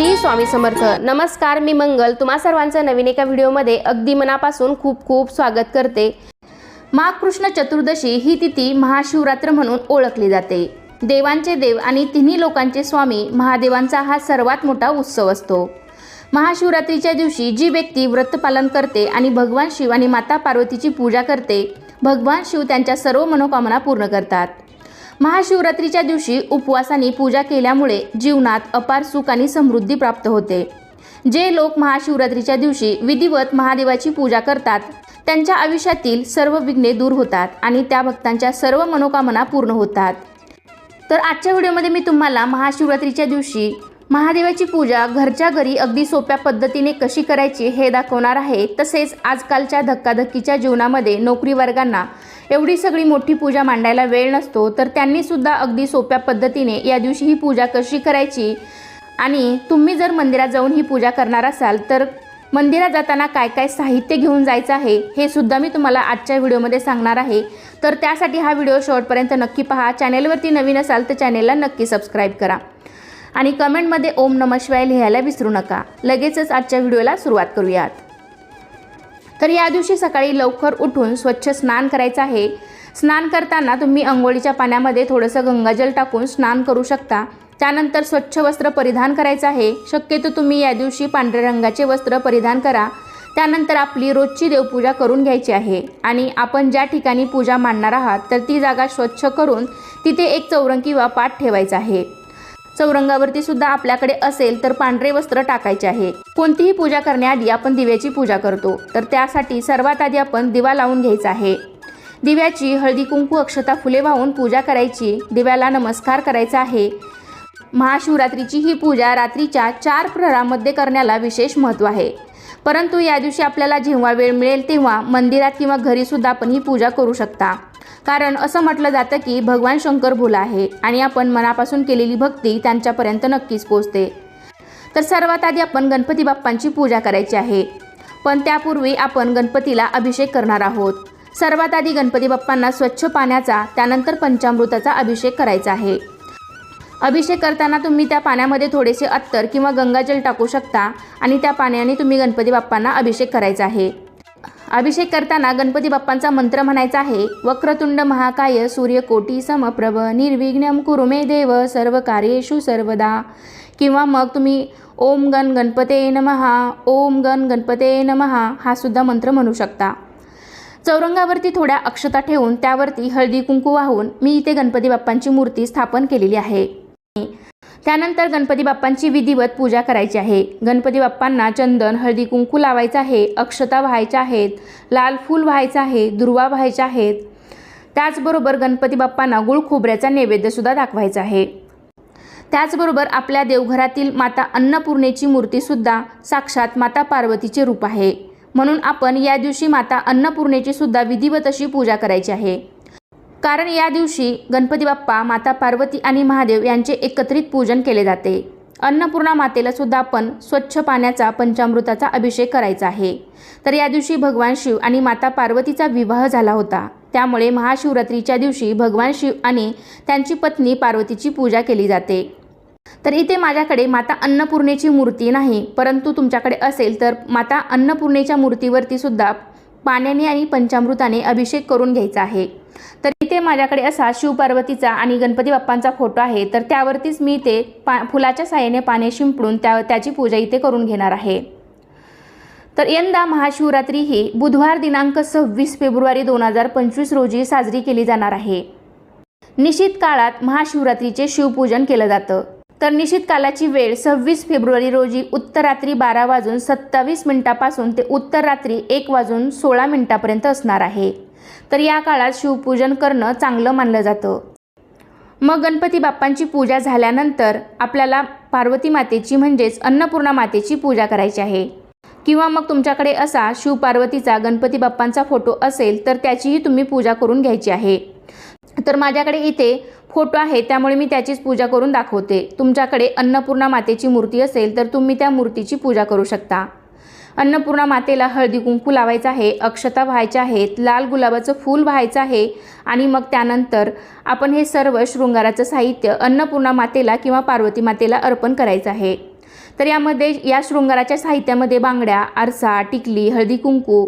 श्री स्वामी समर्थ. नमस्कार मी मंगल. तुम्हा सर्वांचं नवीन एका व्हिडिओमध्ये अगदी मनापासून खूप खूप स्वागत करते. महाकृष्ण चतुर्दशी ही तिथी महाशिवरात्र म्हणून ओळखली जाते. देवांचे देव आणि तिन्ही लोकांचे स्वामी महादेवांचा हा सर्वात मोठा उत्सव असतो. महाशिवरात्रीच्या दिवशी जी व्यक्ती व्रतपालन करते आणि भगवान शिव आणि माता पार्वतीची पूजा करते भगवान शिव त्यांच्या सर्व मनोकामना पूर्ण करतात. महाशिवरात्रीच्या दिवशी उपवासाने पूजा केल्यामुळे जीवनात अपार सुख आणि समृद्धी प्राप्त होते. जे लोक महाशिवरात्रीच्या दिवशी विधिवत महादेवाची पूजा करतात त्यांच्या आयुष्यातील सर्व विघ्ने दूर होतात आणि त्या भक्तांच्या सर्व मनोकामना पूर्ण होतात. तर आजच्या व्हिडिओमध्ये मी तुम्हाला महाशिवरात्रीच्या दिवशी महादेवाची पूजा घरच्या घरी अगदी सोप्या पद्धतीने कशी करायची हे दाखवणार आहे. तसेच आजकालच्या धक्काधक्कीच्या जीवनामध्ये नोकरी वर्गांना एवढी सगळी मोठी पूजा मांडायला वेळ नसतो तर त्यांनीसुद्धा अगदी सोप्या पद्धतीने या दिवशी ही पूजा कशी करायची? आणि तुम्ही जर मंदिरात जाऊन ही पूजा करणार असाल तर मंदिरात जाताना काय काय साहित्य घेऊन जायचं आहे हे सुद्धा मी तुम्हाला आजच्या व्हिडिओमध्ये सांगणार आहे. तर त्यासाठी हा व्हिडिओ शेवटपर्यंत नक्की पहा. चॅनेलवरती नवीन असाल तर चॅनेलला नक्की सबस्क्राईब करा. आणि कमेंटमध्ये ओम नम शिवाय लिहायला विसरू नका. लगेचच आजच्या व्हिडिओला सुरुवात करूयात. तर या दिवशी सकाळी लवकर उठून स्वच्छ स्नान करायचं आहे. स्नान करताना तुम्ही अंघोळीच्या पाण्यामध्ये थोडंसं गंगाजल टाकून स्नान करू शकता. त्यानंतर स्वच्छ वस्त्र परिधान करायचं आहे. शक्यतो तुम्ही या दिवशी पांढऱ्या रंगाचे वस्त्र परिधान करा. त्यानंतर आपली रोजची देवपूजा करून घ्यायची आहे. आणि आपण ज्या ठिकाणी पूजा मांडणार आहात तर ती जागा स्वच्छ करून तिथे एक चौरंग किंवा पाठ ठेवायचा आहे. चौरंगावरती सुद्धा आपल्याकडे असेल तर पांढरे वस्त्र टाकायचे आहे. कोणतीही पूजा करण्याआधी आपण दिव्याची पूजा करतो. तर त्यासाठी सर्वात आधी आपण दिवा लावून घ्यायचा आहे. दिव्याची हळदी कुंकू अक्षता फुले वाहून पूजा करायची. दिव्याला नमस्कार करायचा आहे. महाशिवरात्रीची ही पूजा रात्रीच्या चार प्रहरामध्ये करण्याला विशेष महत्त्व आहे. परंतु या दिवशी आपल्याला जेव्हा वेळ मिळेल तेव्हा मंदिरात किंवा घरीसुद्धा आपण ही पूजा करू शकता. कारण असं म्हटलं जातं की भगवान शंकर भोला आहे आणि आपण मनापासून केलेली भक्ती त्यांच्यापर्यंत नक्कीच पोचते तर सर्वात आधी आपण गणपती बाप्पांची पूजा करायची आहे. पण त्यापूर्वी आपण गणपतीला अभिषेक करणार आहोत. सर्वात आधी गणपती बाप्पांना स्वच्छ पाण्याचा त्यानंतर पंचामृताचा अभिषेक करायचा आहे. अभिषेक करताना तुम्ही त्या पाण्यामध्ये थोडेसे अत्तर किंवा गंगाजल टाकू शकता आणि त्या पाण्याने तुम्ही गणपती बाप्पांना अभिषेक करायचा आहे. अभिषेक करताना गणपती बाप्पांचा मंत्र म्हणायचा आहे वक्रतुंड महाकाय सूर्यकोटी समप्रभ निर्विघ्नम कुरुमे देव सर्व कार्येषु सर्वदा. किंवा मग तुम्ही ओम गण गणपते नमहा ओम गण गणपते नमहा हा सुद्धा मंत्र म्हणू शकता. चौरंगावरती थोड्या अक्षता ठेवून त्यावरती हळदी कुंकू वाहून मी इथे गणपती बाप्पांची मूर्ती स्थापन केलेली आहे. त्यानंतर गणपती बाप्पांची विधिवत पूजा करायची आहे. गणपती बाप्पांना चंदन हळदी कुंकू लावायचं आहे अक्षता व्हायच्या आहेत लाल फूल व्हायचं आहे दुर्वा व्हायच्या आहेत. त्याचबरोबर गणपती बाप्पांना गुळ खोबऱ्याचा नैवेद्यसुद्धा दाखवायचा आहे. त्याचबरोबर आपल्या देवघरातील माता अन्नपूर्णेची मूर्तीसुद्धा साक्षात माता पार्वतीचे रूप आहे. म्हणून आपण या दिवशी माता अन्नपूर्णेची सुद्धा विधिवत अशी पूजा करायची आहे. कारण या दिवशी गणपती बाप्पा माता पार्वती आणि महादेव यांचे एकत्रित पूजन केले जाते. अन्नपूर्णा मातेला सुद्धा आपण स्वच्छ पाण्याचा पंचामृताचा अभिषेक करायचा आहे. तर या दिवशी भगवान शिव आणि माता पार्वतीचा विवाह झाला होता. त्यामुळे महाशिवरात्रीच्या दिवशी भगवान शिव आणि त्यांची पत्नी पार्वतीची पूजा केली जाते. तर इथे माझ्याकडे माता अन्नपूर्णेची मूर्ती नाही परंतु तुमच्याकडे असेल तर माता अन्नपूर्णेच्या मूर्तीवरती सुद्धा पाण्याने आणि पंचामृताने अभिषेक करून घ्यायचा आहे. तर इथे माझ्याकडे असा शिवपार्वतीचा आणि गणपती बाप्पांचा फोटो आहे तर त्यावरतीच मी ते पा फुलाच्या साह्याने पाणी शिंपडून त्या त्याची पूजा इथे करून घेणार आहे. तर यंदा महाशिवरात्री ही बुधवार दिनांक सव्वीस फेब्रुवारी दोन हजार पंचवीस रोजी साजरी केली जाणार आहे. निश्चित काळात महाशिवरात्रीचे शिवपूजन केलं जातं. तर निश्चित कालाची वेळ सव्वीस फेब्रुवारी रोजी उत्तर रात्री बारा वाजून सत्तावीस मिनिटापासून ते उत्तर रात्री एक वाजून सोळा मिनिटापर्यंत असणार आहे. तर या काळात शिवपूजन करणं चांगलं मानलं जातं. मग गणपती बाप्पांची पूजा झाल्यानंतर आपल्याला पार्वती मातेची म्हणजेच अन्नपूर्णा मातेची पूजा करायची आहे. किंवा मग तुमच्याकडे असा शिवपार्वतीचा गणपती बाप्पांचा फोटो असेल तर त्याचीही तुम्ही पूजा करून घ्यायची आहे. तर माझ्याकडे इथे फोटो आहे त्यामुळे मी त्याचीच पूजा करून दाखवते. तुमच्याकडे अन्नपूर्णा मातेची मूर्ती असेल तर तुम्ही त्या मूर्तीची पूजा करू शकता. अन्नपूर्णा मातेला हळदी कुंकू लावायचं आहे अक्षता व्हायच्या आहेत लाल गुलाबाचं फूल व्हायचं आहे आणि मग त्यानंतर आपण हे सर्व शृंगाराचं साहित्य अन्नपूर्णा मातेला किंवा पार्वती मातेला अर्पण करायचं आहे. तर यामध्ये या शृंगाराच्या साहित्यामध्ये बांगड्या आरसा टिकली हळदी कुंकू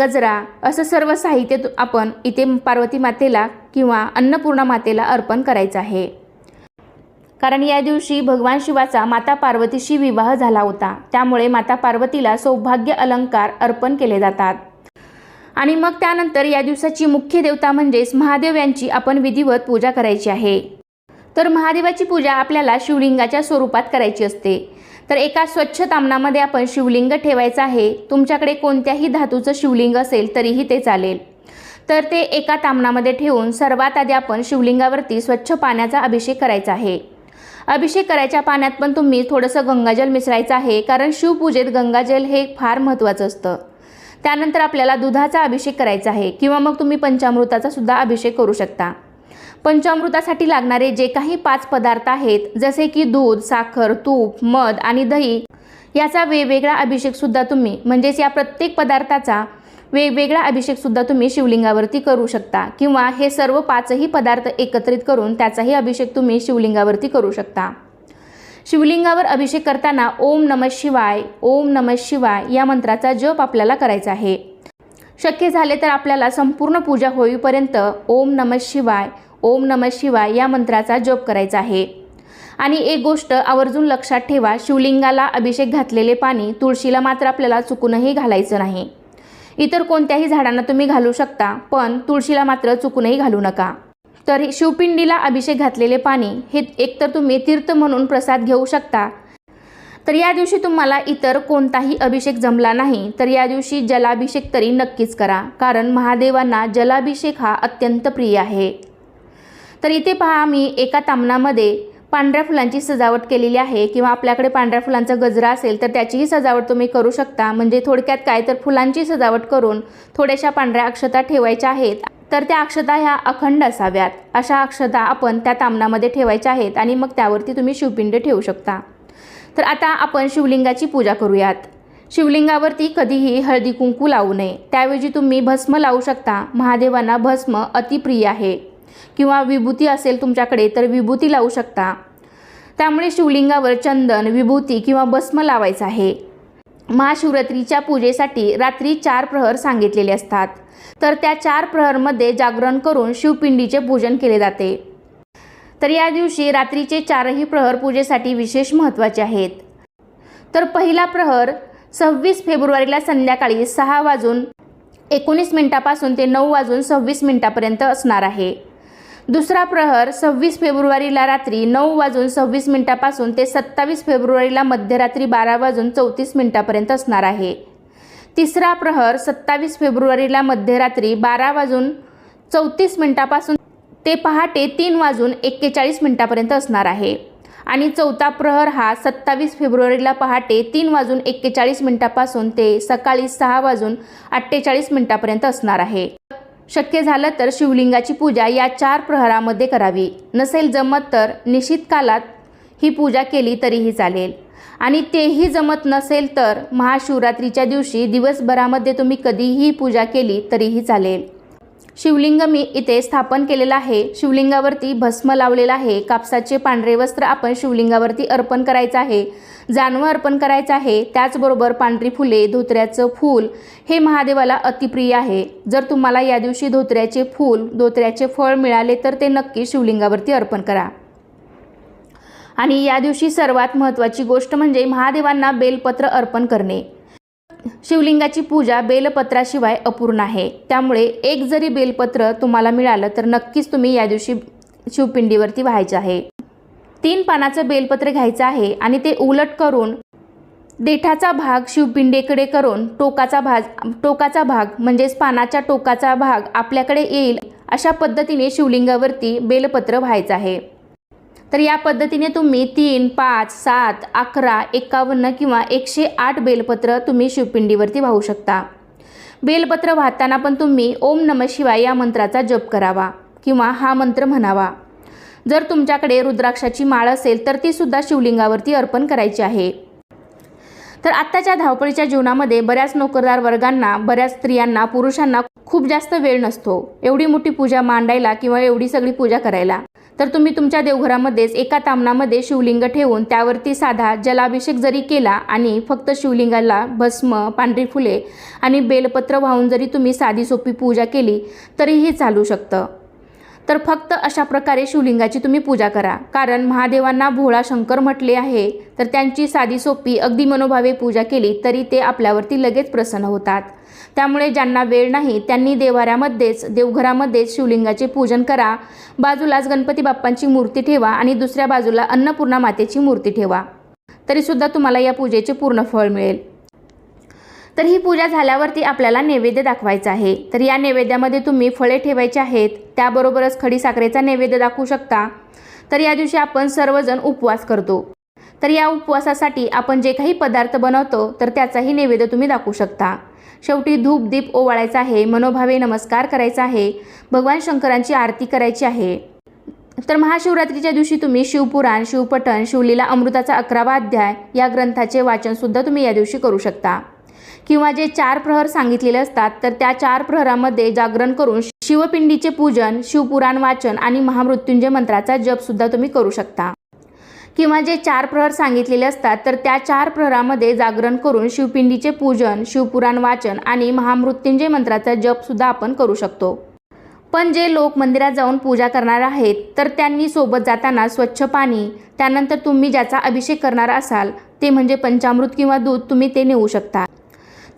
गजरा असं सर्व साहित्य आपण इथे पार्वती मातेला किंवा अन्नपूर्णा मातेला अर्पण करायचं आहे. कारण या दिवशी भगवान शिवाचा माता पार्वतीशी विवाह झाला होता. त्यामुळे माता पार्वतीला सौभाग्य अलंकार अर्पण केले जातात. आणि मग त्यानंतर या दिवसाची मुख्य देवता म्हणजेच महादेव यांची आपण विधिवत पूजा करायची आहे. तर महादेवाची पूजा आपल्याला शिवलिंगाच्या स्वरूपात करायची असते. तर एका स्वच्छ तामणामध्ये आपण शिवलिंग ठेवायचं आहे. तुमच्याकडे कोणत्याही धातूचं शिवलिंग असेल तरीही ते चालेल. तर ते एका तामणामध्ये ठेवून सर्वात आधी आपण शिवलिंगावरती स्वच्छ पाण्याचा अभिषेक करायचा आहे. अभिषेक करायच्या पाण्यात पण तुम्ही थोडंसं गंगाजल मिसळायचं आहे कारण शिवपूजेत गंगाजल हे फार महत्त्वाचं असतं. त्यानंतर आपल्याला दुधाचा अभिषेक करायचा आहे किंवा मग तुम्ही पंचामृताचा सुद्धा अभिषेक करू शकता. पंचामृतासाठी लागणारे जे काही पाच पदार्थ आहेत जसे की दूध साखर तूप मध आणि दही याचा वेगवेगळा अभिषेकसुद्धा तुम्ही म्हणजेच या प्रत्येक पदार्थाचा वेगवेगळा अभिषेकसुद्धा तुम्ही शिवलिंगावरती करू शकता. किंवा हे सर्व पाचही पदार्थ एकत्रित करून त्याचाही अभिषेक तुम्ही शिवलिंगावरती करू शकता. शिवलिंगावर अभिषेक करताना ओम नम शिवाय ओम नम शिवाय या मंत्राचा जप आपल्याला करायचा आहे. शक्य झाले तर आपल्याला संपूर्ण पूजा होईपर्यंत ओम नम शिवाय ओम नम शिवाय या मंत्राचा जप करायचा आहे. आणि एक गोष्ट आवर्जून लक्षात ठेवा शिवलिंगाला अभिषेक घातलेले पाणी तुळशीला मात्र आपल्याला चुकूनही घालायचं नाही. इतर कोणत्याही झाडांना तुम्ही घालू शकता पण तुळशीला मात्र चुकूनही घालू नका. तर हे शिवपिंडीला अभिषेक घातलेले पाणी हे एकतर तुम्ही तीर्थ म्हणून प्रसाद घेऊ शकता. तर या दिवशी तुम्हाला इतर कोणताही अभिषेक जमला नाही तर या दिवशी जलाभिषेक तरी नक्कीच करा कारण महादेवांना जलाभिषेक हा अत्यंत प्रिय आहे. तर इथे पहा मी एका तामणामध्ये पांढऱ्या फुलांची सजावट केलेली आहे किंवा आपल्याकडे पांढऱ्या फुलांचा गजरा असेल तर त्याचीही सजावट तुम्ही करू शकता. म्हणजे थोडक्यात काय तर फुलांची सजावट करून थोड्याशा पांढऱ्या अक्षता ठेवायच्या आहेत. तर त्या अक्षता ह्या अखंड असाव्यात. अशा अक्षता आपण त्या तामणामध्ये ठेवायच्या आहेत आणि मग त्यावरती तुम्ही शिवपिंड ठेवू शकता. तर आता आपण शिवलिंगाची पूजा करूयात. शिवलिंगावरती कधीही हळदी कुंकू लावू नये. त्याऐवजी तुम्ही भस्म लावू शकता. महादेवांना भस्म अतिप्रिय आहे. किंवा विभूती असेल तुमच्याकडे तर विभूती लावू शकता. त्यामुळे शिवलिंगावर चंदन विभूती किंवा भस्म लावायचं आहे. महाशिवरात्रीच्या पूजेसाठी रात्री चार प्रहर सांगितलेले असतात. तर त्या चार प्रहरमध्ये जागरण करून शिवपिंडीचे पूजन केले जाते. तर या दिवशी रात्रीचे चारही प्रहर पूजेसाठी विशेष महत्त्वाचे आहेत. तर पहिला प्रहर सव्वीस फेब्रुवारीला संध्याकाळी सहा वाजून एकोणीस मिनिटापासून ते नऊ वाजून सव्वीस मिनिटापर्यंत असणार आहे. दुसरा प्रहर सव्वीस फेब्रुवारीला रात्री नऊ वाजून सव्वीस मिनिटापासून ते सत्तावीस फेब्रुवारीला मध्यरात्री बारा वाजून चौतीस मिनिटापर्यंत असणार आहे. तिसरा प्रहर सत्तावीस फेब्रुवारीला मध्यरात्री बारा वाजून चौतीस मिनिटापासून ते पहाटे तीन वाजून एक्केचाळीस मिनिटापर्यंत असणार आहे. आणि चौथा प्रहर हा सत्तावीस फेब्रुवारीला पहाटे तीन वाजून एक्केचाळीस मिनिटापासून ते सकाळी सहा वाजून अठ्ठेचाळीस मिनिटापर्यंत असणार आहे. शक्य झालं तर शिवलिंगाची पूजा या चार प्रहरामध्ये करावी. नसेल जमत तर निश्चित कालात ही पूजा केली तरीही चालेल. आणि तेही जमत नसेल तर महाशिवरात्रीच्या दिवशी दिवसभरामध्ये तुम्ही कधीही पूजा केली तरीही चालेल. शिवलिंग मी इथे स्थापन केलेलं आहे. शिवलिंगावरती भस्म लावलेलं आहे. कापसाचे पांढरे वस्त्र आपण शिवलिंगावरती अर्पण करायचं आहे. जानवं अर्पण करायचं आहे. त्याचबरोबर पांढरी फुले धोत्र्याचं फूल हे महादेवाला अतिप्रिय आहे. जर तुम्हाला या दिवशी धोत्र्याचे फूल धोत्र्याचे फळ मिळाले तर ते नक्की शिवलिंगावरती अर्पण करा. आणि या दिवशी सर्वात महत्त्वाची गोष्ट म्हणजे महादेवांना बेलपत्र अर्पण करणे. शिवलिंगाची पूजा बेलपत्राशिवाय अपूर्ण आहे. त्यामुळे एक जरी बेलपत्र तुम्हाला मिळालं तर नक्कीच तुम्ही या दिवशी शिवपिंडीवरती व्हायचे आहे. तीन पानाचं बेलपत्र घ्यायचं आहे आणि ते उलट करून देठाचा भाग शिवपिंडीकडे करून टोकाचा भाग टोकाचा भाग म्हणजेच पानाच्या टोकाचा भाग आपल्याकडे येईल अशा पद्धतीने शिवलिंगावरती बेलपत्र व्हायचं आहे. तर या पद्धतीने तुम्ही तीन पाच सात अकरा एकावन्न किंवा एकशे आठ बेलपत्र तुम्ही शिवपिंडीवरती वाहू शकता. बेलपत्र वाहताना पण तुम्ही ओम नम शिवाय या मंत्राचा जप करावा किंवा हा मंत्र म्हणावा. जर तुमच्याकडे रुद्राक्षाची माळ असेल तर ती सुद्धा शिवलिंगावरती अर्पण करायची आहे. तर आत्ताच्या धावपळीच्या जीवनामध्ये बऱ्याच नोकरदार वर्गांना बऱ्याच स्त्रियांना पुरुषांना खूप जास्त वेळ नसतो. एवढी मोठी पूजा मांडायला किंवा एवढी सगळी पूजा करायला. तर तुम्ही तुमच्या देवघरामध्येच एका तामणामध्ये शिवलिंग ठेवून त्यावरती साधा जलाभिषेक जरी केला आणि फक्त शिवलिंगाला भस्म पांढरी फुले आणि बेलपत्र वाहून जरी तुम्ही साधी सोपी पूजा केली तरीही चालू शकतं. तर फक्त अशा प्रकारे शिवलिंगाची तुम्ही पूजा करा. कारण महादेवांना भोळा शंकर म्हटले आहे. तर त्यांची साधी सोपी अगदी मनोभावे पूजा केली तरी ते आपल्यावरती लगेच प्रसन्न होतात. त्यामुळे ज्यांना वेळ नाही त्यांनी देवाऱ्यामध्येच देवघरामध्येच शिवलिंगाचे पूजन करा. बाजूलाच गणपती बाप्पांची मूर्ती ठेवा आणि दुसऱ्या बाजूला अन्नपूर्णा मातेची मूर्ती ठेवा. तरीसुद्धा तुम्हाला या पूजेचे पूर्ण फळ मिळेल. तर ही पूजा झाल्यावरती आपल्याला नैवेद्य दाखवायचा आहे. तर या नैवेद्यामध्ये तुम्ही फळे ठेवायची आहेत. त्याबरोबरच खडी साखरेचा नैवेद्य दाखवू शकता. तर या दिवशी आपण सर्वजण उपवास करतो. तर या उपवासासाठी आपण जे काही पदार्थ बनवतो तर त्याचाही नैवेद्य तुम्ही दाखवू शकता. शेवटी धूप दीप ओवाळायचा आहे मनोभावे नमस्कार करायचा आहे भगवान शंकरांची आरती करायची आहे. तर महाशिवरात्रीच्या दिवशी तुम्ही शिवपुराण शिवपठण शिवलीला अमृताचा अकरावा अध्याय या ग्रंथाचे वाचनसुद्धा तुम्ही या दिवशी करू शकता. किंवा जे चार प्रहर सांगितलेले असतात तर त्या चार प्रहरामध्ये जागरण करून शिवपिंडीचे पूजन शिवपुराण वाचन आणि महामृत्युंजय मंत्राचा जपसुद्धा तुम्ही करू शकता. किंवा जे चार प्रहर सांगितलेले असतात तर त्या चार प्रहरामध्ये जागरण करून शिवपिंडीचे पूजन शिवपुराण वाचन आणि महामृत्युंजय मंत्राचा जपसुद्धा आपण करू शकतो. पण जे लोक मंदिरात जाऊन पूजा करणार आहेत तर त्यांनी सोबत जाताना स्वच्छ पाणी त्यानंतर तुम्ही ज्याचा अभिषेक करणार असाल ते म्हणजे पंचामृत किंवा दूध तुम्ही ते नेऊ शकता.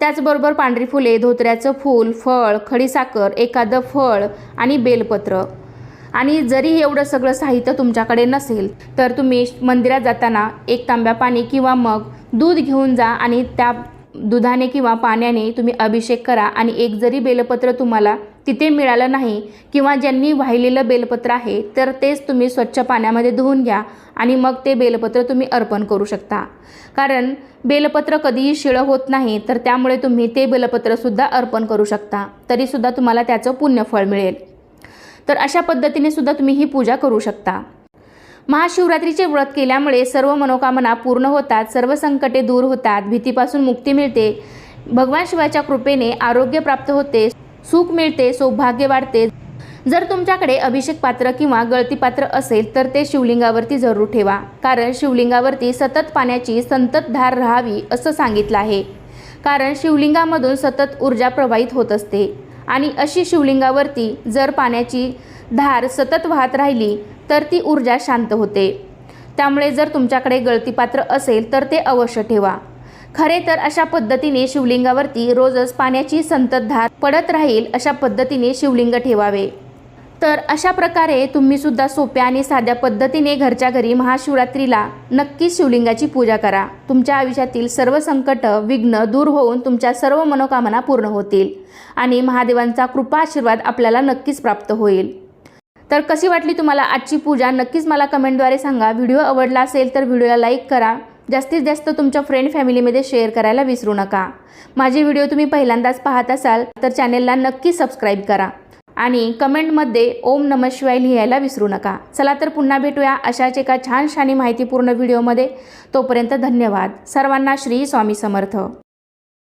त्याचबरोबर पांढरी फुले धोत्र्याचं फूल फळ खडीसाखर एखादं फळ आणि बेलपत्र. आणि जरी एवढं सगळं साहित्य तुमच्याकडे नसेल तर तुम्ही मंदिरात जाताना एक तांब्या पाणी किंवा मग दूध घेऊन जा आणि त्या दुधाने किंवा पाण्याने तुम्ही अभिषेक करा आणि एक जरी बेलपत्र तुम्हाला तिथे मिळालं नाही किंवा ज्यांनी वाहिलेलं बेलपत्र आहे तर तेच तुम्ही स्वच्छ पाण्यामध्ये धुवून घ्या आणि मग ते बेलपत्र तुम्ही अर्पण करू शकता. कारण बेलपत्र कधीही शिळं होत नाही तर त्यामुळे तुम्ही ते बेलपत्रसुद्धा अर्पण करू शकता. तरीसुद्धा तुम्हाला त्याचं पुण्यफळ मिळेल. तर अशा पद्धतीने सुद्धा तुम्ही ही पूजा करू शकता. महाशिवरात्रीचे व्रत केल्यामुळे सर्व मनोकामना पूर्ण होतात सर्व संकटे दूर होतात भीतीपासून मुक्ती मिळते. भगवान शिवाच्या कृपेने आरोग्य प्राप्त होते सुख मिळते सौभाग्य वाढते. जर तुमच्याकडे अभिषेक पात्र किंवा गळती पात्र असेल तर ते शिवलिंगावरती जरूर ठेवा. कारण शिवलिंगावरती सतत पाण्याची संततधार राहावी असं सांगितलं आहे. कारण शिवलिंगामधून सतत ऊर्जा प्रवाहित होत असते. आणि अशी शिवलिंगावरती जर पाण्याची धार सतत वाहत राहिली तर ती ऊर्जा शांत होते. त्यामुळे जर तुमच्याकडे गळतीपात्र असेल तर ते अवश्य ठेवा. खरे तर अशा पद्धतीने शिवलिंगावरती रोजच पाण्याची संततधार पडत राहील अशा पद्धतीने शिवलिंग ठेवावे. तर अशा प्रकारे तुम्ही सुद्धा सोप्या आणि साध्या पद्धतीने घरच्या घरी महाशिवरात्रीला नक्कीच शिवलिंगाची पूजा करा. तुमच्या आयुष्यातील सर्व संकट विघ्न दूर होऊन तुमच्या सर्व मनोकामना पूर्ण होतील आणि महादेवांचा कृपा आशीर्वाद आपल्याला नक्कीच प्राप्त होईल. तर कशी वाटली तुम्हाला आजची पूजा? नक्कीच मला कमेंटद्वारे सांगा. व्हिडिओ आवडला असेल तर व्हिडिओला लाईक करा. जास्तीत जास्त तुमच्या फ्रेंड फॅमिलीमध्ये शेअर करायला विसरू नका. माझे व्हिडिओ तुम्ही पहिल्यांदाच पाहत असाल तर चॅनेलला नक्की सबस्क्राईब करा. आणि कमेंटमध्ये ओम नम शिवाय लिहायला विसरू नका. चला तर पुन्हा भेटूया अशाच एका छानशानी माहितीपूर्ण व्हिडिओमध्ये तोपर्यंत धन्यवाद. सर्वांना श्री स्वामी समर्थ.